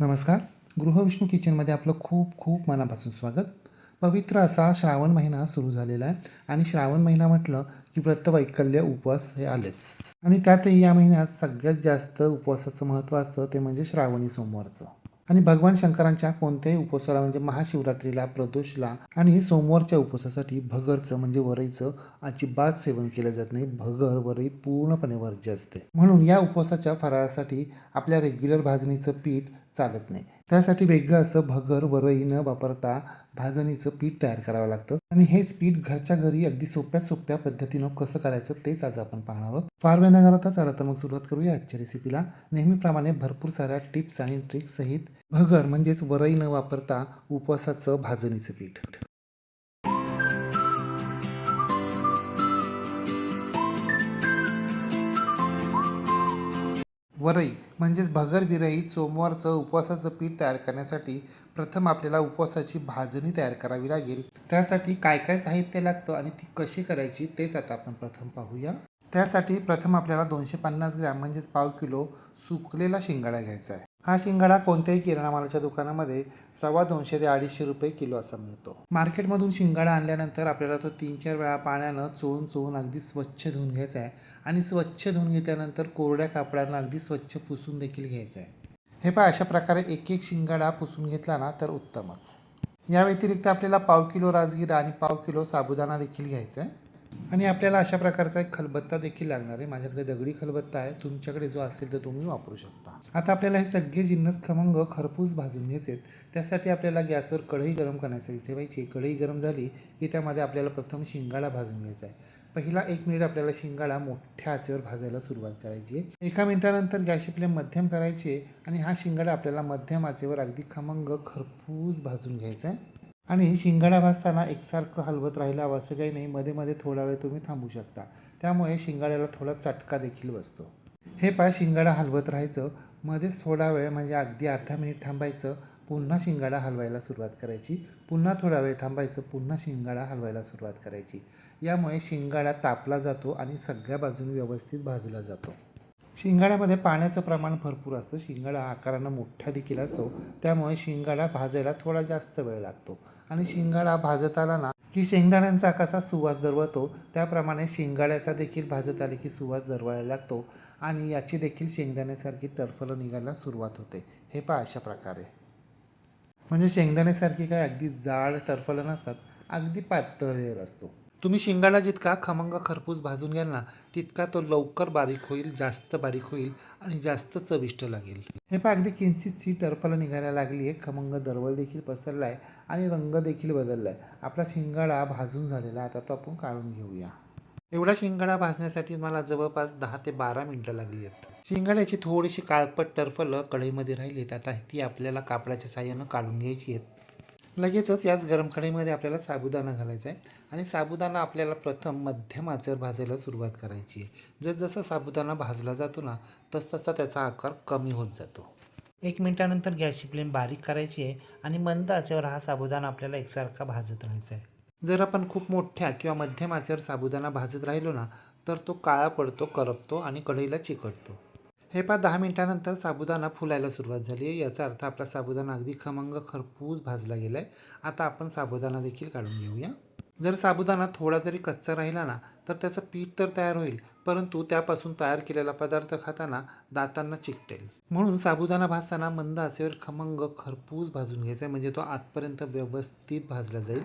नमस्कार. गृहविष्णू किचनमध्ये आपलं खूप खूप मनापासून स्वागत. पवित्र असा श्रावण महिना सुरू झालेला आहे आणि श्रावण महिना म्हटलं की व्रतवैकल्य उपवास हे आलेच. आणि त्यातही या महिन्यात सगळ्यात जास्त उपवासाचं महत्त्व असतं ते म्हणजे श्रावणी सोमवारचं. आणि भगवान शंकरांच्या कोणत्याही उपवासाला म्हणजे महाशिवरात्रीला प्रदोषला आणि सोमवारच्या उपवासासाठी भगरचं म्हणजे वरईचं अजिबात सेवन केलं जात नाही. भगर वरई पूर्णपणे वर्ज्य असते. म्हणून या उपवासाच्या फराळासाठी आपल्या रेग्युलर भाजणीचं पीठ चालत नाही. त्यासाठी वेगळं असं भगर वरई न वापरता भाजणीचं पीठ तयार करावं लागतं. आणि हेच पीठ घरच्या घरी अगदी सोप्या सोप्या पद्धतीनं कसं करायचं तेच आज आपण पाहणार आहोत. फार वेळ न घालवता चला तर मग सुरुवात करूया आजच्या रेसिपीला नेहमीप्रमाणे भरपूर साऱ्या टिप्स आणि ट्रिक्स सहित भगर म्हणजेच वरई न वापरता उपवासाचं भाजणीचं पीठ. वरई म्हणजेच भगर सोमवारचं उपवासाचं पीठ तयार करण्यासाठी प्रथम आपल्याला उपवासाची भाजणी तयार करावी लागेल. त्यासाठी काय काय साहित्य लागतं आणि ती कशी करायची तेच आता आपण प्रथम पाहूया. त्यासाठी प्रथम आपल्याला दोनशे पन्नास ग्रॅम म्हणजेच पाव किलो सुकलेला शिंगाडा घ्यायचा आहे. हा शिंगाडा कोणत्याही किराणा मालाच्या दुकानामध्ये सव्वा दोनशे ते अडीचशे रुपये किलो असा मिळतो. मार्केटमधून शिंगाडा आणल्यानंतर आपल्याला तो तीन चार वेळा पाण्यानं चोळून चोळून अगदी स्वच्छ धुवून घ्यायचा आहे आणि स्वच्छ धुवून घेतल्यानंतर कोरड्या कापडानं अगदी स्वच्छ पुसून देखील घ्यायचं आहे. हे पहा अशा प्रकारे एक एक शिंगाडा पुसून घेतला ना तर उत्तमच. या व्यतिरिक्त आपल्याला पाव किलो राजगिरा आणि पाव किलो साबुदाणा देखील घ्यायचा आहे. आणि आपल्याला अशा प्रकारचा एक खलबत्ता देखील लागणार आहे. माझ्याकडे दगडी खलबत्ता आहे. तुमच्याकडे जो असेल तर तुम्ही वापरू शकता. आता आपल्याला हे सगळे जिन्नस खमंग खरपूस भाजून घ्यायचे आहेत. त्यासाठी आपल्याला गॅसवर कढई गरम करण्यासाठी ठेवायची कढई गरम झाली की त्यामध्ये आपल्याला प्रथम शिंगाडा भाजून घ्यायचा आहे. पहिला एक मिनिट आपल्याला शिंगाडा मोठ्या आचेवर भाजायला सुरुवात करायची आहे. एका मिनिटानंतर गॅसची फ्लेम मध्यम करायची आहे आणि हा शिंगाडा आपल्याला मध्यम आचेवर अगदी खमंग खरपूस भाजून घ्यायचा आहे. आणि शिंगाडा भाजताना एकसारखं हलवत राहिला असं काही नाही मध्ये मध्ये थोडा वेळ तुम्ही थांबू शकता. त्यामुळे शिंगाड्याला थोडा चटका देखील बसतो. हे पाय शिंगाडा हलवत राहायचं मध्येच थोडा वेळ म्हणजे अगदी अर्धा मिनिट थांबायचं पुन्हा शिंगाडा हलवायला सुरुवात करायची. पुन्हा थोडा वेळ थांबायचं पुन्हा शिंगाडा हलवायला सुरुवात करायची. यामुळे शिंगाडा तापला जातो आणि सगळ्या बाजून व्यवस्थित भाजला जातो. शिंगाड्यामध्ये पाण्याचं प्रमाण भरपूर असतं. शिंगाडा आकारानं मोठा देखील असतो. त्यामुळे शिंगाडा भाजायला थोडा जास्त वेळ लागतो. आणि शिंगाडा भाजत आला ना की शेंगदाण्यांचा कसा सुवास दरवळतो त्याप्रमाणे शिंगाड्याचा देखील भाजत आले की सुवास दरवळायला लागतो आणि याची देखील शेंगदाण्यासारखी टरफलं निघायला सुरुवात होते. हे पहा अशा प्रकारे. म्हणजे शेंगदाण्यासारखी काय अगदी जाड टरफलं नसतात अगदी पातळ लेअर असतो. तुम्ही शिंगाडा जितका खमंग खरपूस भाजून घ्याल ना तितका तो लवकर बारीक होईल जास्त बारीक होईल आणि जास्त चविष्ट लागेल. हे पहा अगदी किंचितची टरफलं निघायला लागली आहे. खमंग दरवल देखील पसरला आहे आणि रंग देखील बदलला आहे आपला शिंगाडा भाजून झालेला आहे. आता तो आपण काढून घेऊया. एवढा शिंगाडा भाजण्यासाठी मला जवळपास दहा ते बारा मिनटं लागली आहेत. शिंगाड्याची थोडीशी काळपट टरफलं कढईमध्ये राहिली आहेत. आता ती आपल्याला कापडाच्या साह्यानं काढून घ्यायची आहेत. लगेचच याच गरम कढईमध्ये आपल्याला साबुदाणा घालायचा आहे. आणि साबुदाणा आपल्याला प्रथम मध्यम आचर भाजायला सुरुवात करायची आहे. जसजसा साबुदाणा भाजला जातो ना तसतसा त्याचा आकार कमी होत जातो. एक मिनिटानंतर गॅसची फ्लेम बारीक करायची आहे आणि मंद आचेवर हा साबुदाणा आपल्याला एकसारखा भाजत राहायचा आहे. जर आपण खूप मोठ्या किंवा मध्यम आचेवर साबुदाणा भाजत राहिलो ना तर तो काळा पडतो करपतो आणि कढईला चिकटतो. हे पहा दहा मिनिटानंतर साबुदाणा फुलायला सुरुवात झाली आहे. याचा अर्थ आपला साबुदाणा अगदी खमंग खरपूस भाजला गेला आहे आता आपण साबुदाणा देखील काढून घेऊया. जर साबुदाणा थोडा जरी कच्चा राहिला ना तर त्याचं पीठ तर तयार होईल परंतु त्यापासून तयार केलेला पदार्थ खाताना दातांना चिकटेल. म्हणून साबुदाणा भाजताना मंद आचेवर खमंग खरपूस भाजून घ्यायचा आहे म्हणजे तो आतपर्यंत व्यवस्थित भाजला जाईल.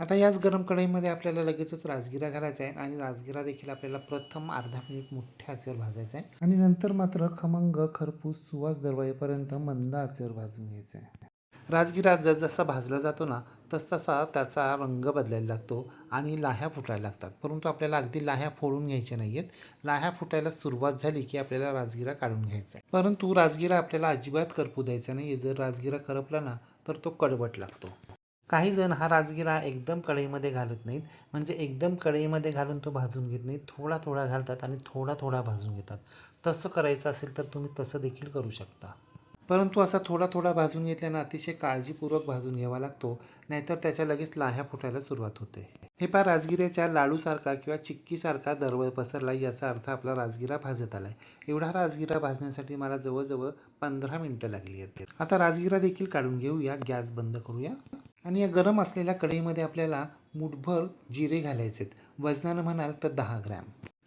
आता याच गरम कढईमध्ये आपल्याला लगेचच राजगिरा घालायचा आहे आणि राजगिरा देखील आपल्याला प्रथम अर्धा मिनिट मोठ्या आचेवर भाजायचा आहे. आणि नंतर मात्र खमंग खरपूस सुवास दरवाईपर्यंत मंद आचेवर भाजून घ्यायचा आहे. राजगिरा जसजसा भाजला जातो ना तसतसा त्याचा रंग बदलायला लागतो आणि लाह्या फुटायला लागतात. परंतु आपल्याला अगदी लाह्या फोडून घ्यायच्या नाही आहेत लाह्या फुटायला सुरुवात झाली की आपल्याला राजगिरा काढून घ्यायचा आहे. परंतु राजगिरा आपल्याला अजिबात करपू द्यायचा नाही जर राजगिरा करपला ना तर तो कडवट लागतो. काही जण हा राजगिरा एकदम कढईमध्ये घालत नाहीत. म्हणजे एकदम कढईमध्ये घालून तो भाजून घेत नाहीत. थोडा थोडा घालतात आणि थोडा थोडा भाजून घेतात. तसं करायचं असेल तर तुम्ही तसं देखील करू शकता. परंतु असा थोडा थोडा भाजून घेतल्यानं अतिशय काळजीपूर्वक भाजून घ्यावा लागतो. नाहीतर त्याच्या लगेच लाह्या फुटायला सुरुवात होते. हे पहा राजगिऱ्याच्या लाडूसारखा किंवा चिक्कीसारखा दरवळ पसरला याचा अर्थ आपला राजगिरा भाजत आला आहे एवढा राजगिरा भाजण्यासाठी मला जवळजवळ पंधरा मिनटं लागली आहेत. आता राजगिरा देखील काढून घेऊया. गॅस बंद करूया. आणि या गरम असलेल्या कढईमध्ये आपल्याला मुठभर जिरे घालायचे आहेत वजनानं म्हणाल तर दहा ग्रॅम.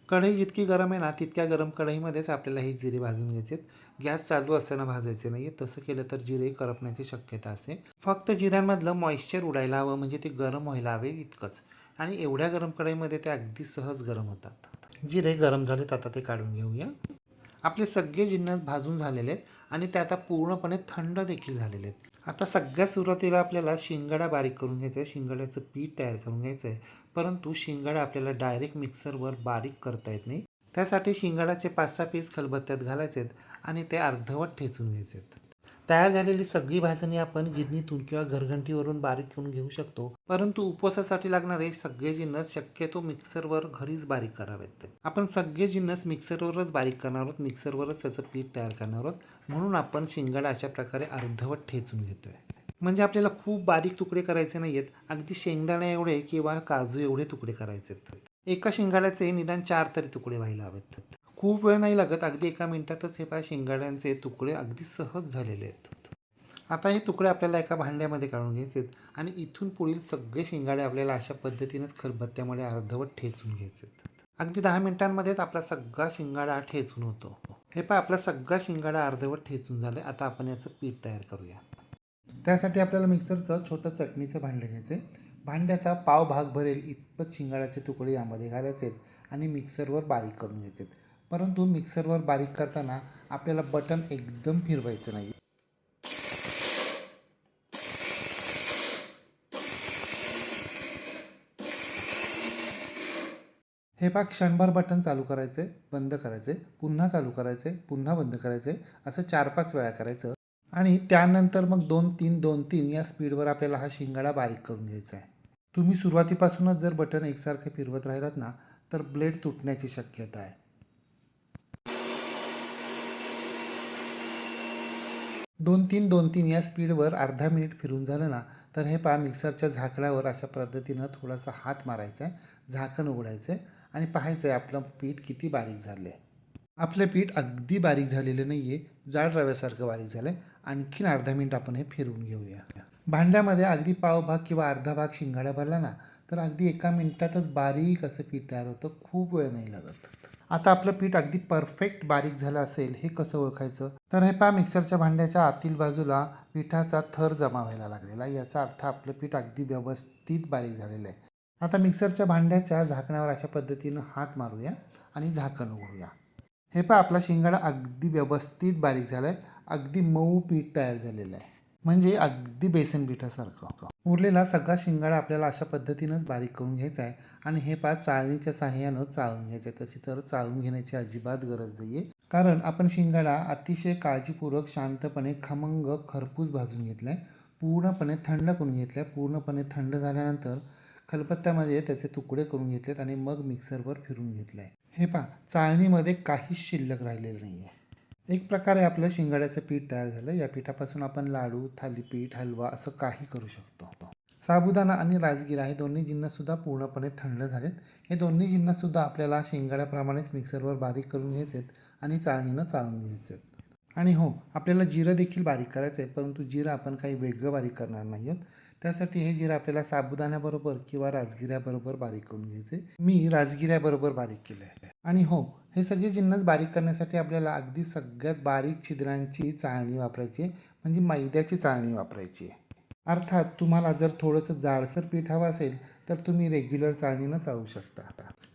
कढई जितकी गरम आहे ना तितक्या गरम कढईमध्येच आपल्याला हे जिरे भाजून घ्यायचे आहेत गॅस चालू असताना भाजायचे नाही तसं केलं तर जिरे करपण्याची शक्यता असते. फक्त जिऱ्यांमधलं मॉइश्चर उडायला हवं म्हणजे ते गरम व्हायला हवे इतकंच. आणि एवढ्या गरम कढईमध्ये ते अगदी सहज गरम होतात. जिरे गरम झालेत आता ते काढून घेऊया. आपले सगळे जिन्नस भाजून झालेले आहेत आणि ते आता पूर्णपणे थंड देखील झालेले आहेत. आता सगळ्यात सुरुवातीला आपल्याला शिंगाडा बारीक करून घ्यायचा आहे. शिंगाड्याचं पीठ तयार करून घ्यायचं आहे. परंतु शिंगाडा आपल्याला डायरेक्ट मिक्सरवर बारीक करता येत नाही. त्यासाठी शिंगाड्याचे पाच सहा पीस खलबत्त्यात घालायचे आहेत आणि ते अर्धवट ठेचून घ्यायचे आहेत तयार झालेली सगळी भाजणी आपण गिरणीतून किंवा घरघंटीवरून बारीक करून घेऊ शकतो. परंतु उपवासासाठी लागणारे सगळे जिन्नस शक्यतो मिक्सरवर घरीच बारीक करावेत आपण सगळे जिन्नस मिक्सरवरच बारीक करणार आहोत मिक्सरवरच त्याचं पीठ तयार करणार आहोत म्हणून आपण शिंगाडा अशा प्रकारे अर्धवट ठेचून घेतोय. म्हणजे आपल्याला खूप बारीक तुकडे करायचे नाही आहेत अगदी शेंगदाणे एवढे किंवा काजू एवढे तुकडे करायचे आहेत एका शिंगाड्याचे निदान चार तरी तुकडे व्हायला हवेत. खूप वेळ नाही लागत. अगदी एका मिनटातच हे पहा शिंगाड्यांचे तुकडे अगदी सहज झालेले आहेत. आता हे तुकडे आपल्याला एका भांड्यामध्ये काढून घ्यायचे आहेत आणि इथून पुढील सगळे शिंगाडे आपल्याला अशा पद्धतीनेच खरबत्त्यामध्ये अर्धवट ठेचून घ्यायचे आहेत. अगदी दहा मिनिटांमध्येच आपला सगळा शिंगाडा ठेचून होतो. हे पहा आपला सगळा शिंगाडा अर्धवट ठेचून झालं. आता आपण याचं पीठ तयार करूया. त्यासाठी आपल्याला मिक्सरचं छोटं चटणीचं भांडं घ्यायचं आहे. भांड्याचा पाव भाग भरेल. इतपत शिंगाड्याचे तुकडे यामध्ये घालायचे आहेत आणि मिक्सरवर बारीक करून घ्यायचे आहेत. परंतु मिक्सरवर बारीक करताना आपल्याला बटन एकदम फिरवायचं नाही. हे पाक क्षणभर बटन चालू करायचे बंद करायचे पुन्हा चालू करायचे पुन्हा बंद करायचे असं चार पाच वेळा करायचं. आणि त्यानंतर मग दोन तीन दोन तीन या स्पीडवर आपल्याला हा शिंगाडा बारीक करून घ्यायचा आहे. तुम्ही सुरुवातीपासूनच जर बटन एकसारखे फिरवत राहिलात ना तर ब्लेड तुटण्याची शक्यता आहे. दोन तीन दोन तीन या स्पीडवर अर्धा मिनिट फिरून झालं ना तर हे पहा मिक्सरच्या झाकणावर अशा पद्धतीनं थोडासा हात मारायचा आहे झाकण उघडायचं आहे आणि पाहायचं आहे आपलं पीठ किती बारीक झालं आहे आपलं पीठ अगदी बारीक झालेलं नाही आहे जाड रव्यासारखं बारीक झालं आहे आणखीन अर्धा मिनिट आपण हे फिरवून घेऊया. भांड्यामध्ये अगदी पाव भाग किंवा अर्धा भाग शिंगाड्या भरला ना तर अगदी एका मिनिटातच बारीक असं पीठ तयार होतं खूप वेळ नाही लागत. आता आपलं पीठ अगदी परफेक्ट बारीक झालं असेल हे कसं ओळखायचं? तर हे पहा मिक्सरच्या भांड्याच्या आतील बाजूला पिठाचा थर जमा व्हायला लागलेला याचा अर्थ आपलं पीठ अगदी व्यवस्थित बारीक झालेलं आहे. आता मिक्सरच्या भांड्याच्या झाकण्यावर अशा पद्धतीनं हात मारूया आणि झाकण उघडूया. हे पहा आपला शिंगाडा अगदी व्यवस्थित बारीक झाला आहे अगदी मऊ पीठ तयार झालेलं आहे. म्हणजे अगदी बेसन पिठासारखं. उरलेला सगळा शिंगाडा आपल्याला अशा पद्धतीनंच बारीक करून घ्यायचा आहे आणि हे पहा चाळणीच्या साह्यानं चाळून घ्यायचं आहे. तशी तर चाळून घेण्याची अजिबात गरज नाही आहे कारण आपण शिंगाडा अतिशय काळजीपूर्वक शांतपणे खमंग खरपूस भाजून घेतला आहे पूर्णपणे थंड करून घेतला आहे पूर्णपणे थंड झाल्यानंतर खलपत्त्यामध्ये त्याचे तुकडे करून घेतलेत आणि मग मिक्सरवर फिरून घेतलं आहे हे पहा चाळणीमध्ये काहीच शिल्लक राहिलेलं नाही आहे एक प्रकारे आपलं शिंगाड्याचं पीठ तयार झालं. या पिठापासून आपण लाडू थालीपीठ हलवा असं काही करू शकतो. साबुदाणा आणि राजगिरा हे दोन्ही जिन्नसुद्धा पूर्णपणे थंड झालेत. हे दोन्ही जिन्नसुद्धा आपल्याला शेंगाड्याप्रमाणेच मिक्सरवर बारीक करून घ्यायचे आहेत आणि चाळणीनं चाळून घ्यायचे आहेत आणि हो आपल्याला जिरं देखील बारीक करायचं आहे परंतु जिरं आपण काही वेगळं बारीक करणार नाही आहोत त्यासाठी हे जिरं आपल्याला साबुदाण्याबरोबर किंवा राजगिऱ्याबरोबर बारीक करून घ्यायचे मी राजगिऱ्याबरोबर बारीक केलं आहे आणि हो हे सगळे जिन्नस बारीक करण्यासाठी आपल्याला अगदी सगळ्यात बारीक छिद्रांची चाळणी वापरायची आहे. म्हणजे मैद्याची चाळणी वापरायची आहे. अर्थात तुम्हाला जर थोडंसं जाडसर पीठ हवं असेल तर तुम्ही रेग्युलर चाळणीनं चाळू शकता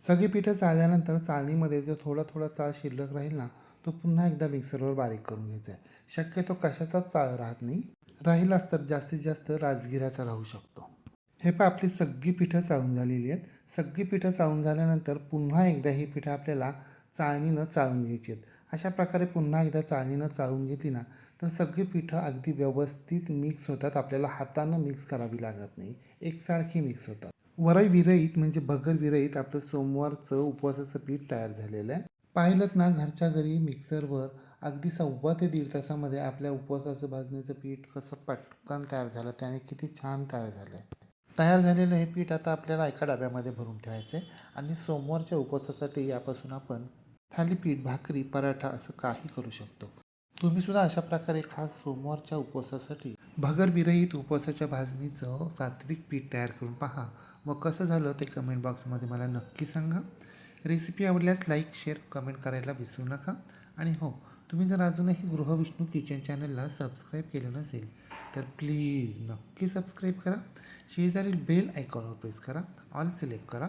सगळी पिठं चाळल्यानंतर चाळणीमध्ये जो थोडा थोडा चाळ शिल्लक राहील ना तो पुन्हा एकदा मिक्सरवर बारीक करून घ्यायचा आहे. शक्यतो कशाचाच चाळ राहत नाही. राहिलाच तर जास्तीत जास्त राजगिराचा राहू शकतो. हे पण आपली सगळी पिठं चाळून झालेली आहेत. सगळी पिठं चाळून झाल्यानंतर पुन्हा एकदा ही पिठं आपल्याला चाळणीनं चाळून घ्यायची आहेत अशा प्रकारे पुन्हा एकदा चाळणीनं चाळून घेतली ना तर सगळी पिठं अगदी व्यवस्थित मिक्स होतात. आपल्याला हातानं मिक्स करावी लागत नाही. एकसारखी मिक्स होतात. वरई विरहित म्हणजे भगर विरहित आपलं सोमवारचं उपवासाचं पीठ तयार झालेलं आहे. पाहिलं ना घरच्या घरी मिक्सरवर अगदी सव्वा ते दीड तासामध्ये आपल्या उपवासाचं भाजण्याचं पीठ कसं पटकन तयार झालं त्याने किती छान तयार झालं आहे. तयार झालेलं हे पीठ आता आपल्याला एका डब्यामध्ये भरून ठेवायचं आहे. आणि सोमवारच्या उपवासासाठी यापासून आपण थालीपीठ भाकरी पराठा असं काही करू शकतो. तुम्ही सुद्धा अशा प्रकारे खास सोमवारच्या उपवासासाठी भगरविरहित उपवासाच्या भाजणीचं सात्विक पीठ तयार करून पहा. मग कसं झालं ते कमेंट बॉक्समध्ये मला नक्की सांगा. रेसिपी आवडल्यास लाईक शेअर कमेंट करायला विसरू नका. आणि हो तुम्ही जर अजूनही गृहविष्णू किचन चॅनलला सबस्क्राईब केलं नसेल तर प्लीज नक्की सबस्क्राईब करा. शेजारील बेल आयकॉनवर प्रेस करा. ऑल सिलेक्ट करा.